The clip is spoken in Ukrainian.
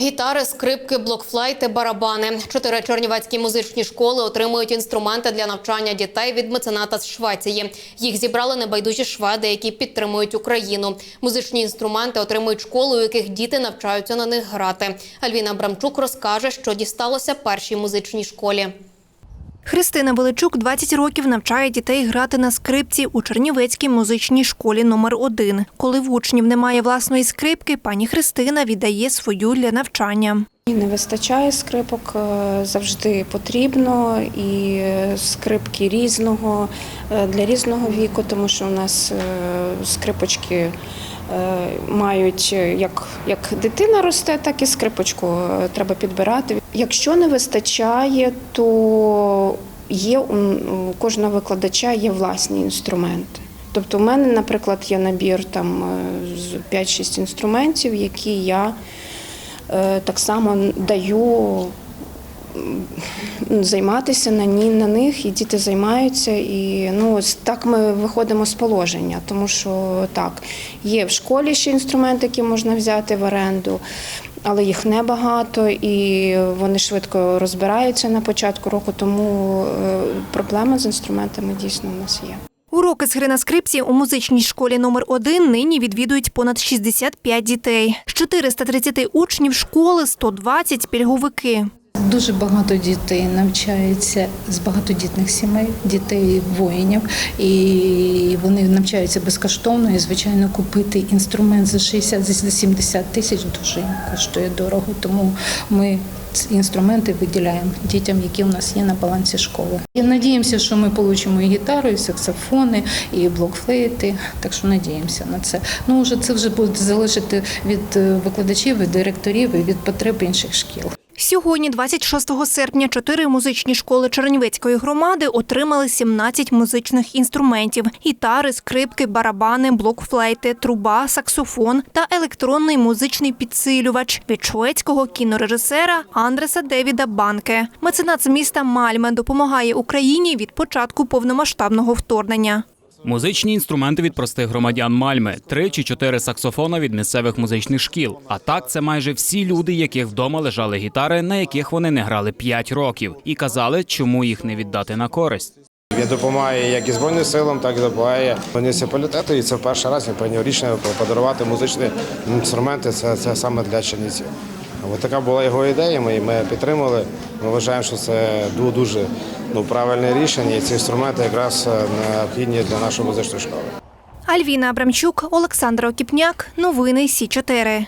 Гітари, скрипки, блокфлайти, барабани. Чотири чернівецькі музичні школи отримують інструменти для навчання дітей від мецената з Швеції. Їх зібрали небайдужі шведи, які підтримують Україну. Музичні інструменти отримують школи, у яких діти навчаються на них грати. Альвіна Брамчук розкаже, що дісталося першій музичній школі. Христина Величук 20 років навчає дітей грати на скрипці у Чернівецькій музичній школі номер 1 Коли в учнів немає власної скрипки, пані Христина віддає свою для навчання. Не вистачає скрипок, е, завжди потрібно, і е, скрипки різного е, для різного віку, тому що у нас скрипочки мають як, як дитина росте, так і скрипочку треба підбирати. Якщо не вистачає, то є у кожного викладача є власні інструменти. Тобто, у мене, наприклад, є набір там е, з 5-6 інструментів, які я Е, так само даю займатися на ні на них, і діти займаються. І ну так ми виходимо з положення, тому що так, є в школі ще інструменти, які можна взяти в оренду. Але їх небагато і вони швидко розбираються на початку року, тому е, проблема з інструментами дійсно у нас є. Уроки з гри на скрипці у музичній школі номер 1 нині відвідують понад 65 дітей. З 430 учнів школи 120 – пільговики. Дуже багато дітей навчаються з багатодітних сімей, дітей воїнів, і вони навчаються безкоштовно. І звичайно, купити інструмент за 60 за 70 тисяч дуже коштує дорого. Тому ми інструменти виділяємо дітям, які у нас є на балансі школи. І надіємося, що ми отримаємо і гітару, і саксофони, і блокфлейти. Так що надіємося на це. Ну вже це вже буде залежати від е, викладачів, від директорів і від потреб інших шкіл. Сьогодні, 26 серпня, чотири музичні школи Чернівецької громади отримали 17 музичних інструментів: гітари, скрипки, барабани, блокфлейти, труба, саксофон та електронний музичний підсилювач від шведського кінорежисера Андреса Девіда Банке. Меценат з міста Мальме допомагає Україні від початку повномасштабного вторгнення. Музичні інструменти від простих громадян Мальми, три чи чотири саксофона від місцевих музичних шкіл. А так це майже всі люди, яких вдома лежали гітари, на яких вони не грали 5 років, і казали, чому їх не віддати на користь. Він допомагає як і Збройним силам, так і допомагає муніципалітету. І це в перший раз він прийняв рішення подарувати музичні інструменти. Це, це саме для Чернівців. Ось така була його ідея. Ми, підтримали. Ми вважаємо, що це ду- дуже ну, правильне рішення, і ці інструменти якраз е, необхідні для нашої музичної школи. Альвіна Абрамчук, Олександр Окіпняк. Новини Сі 4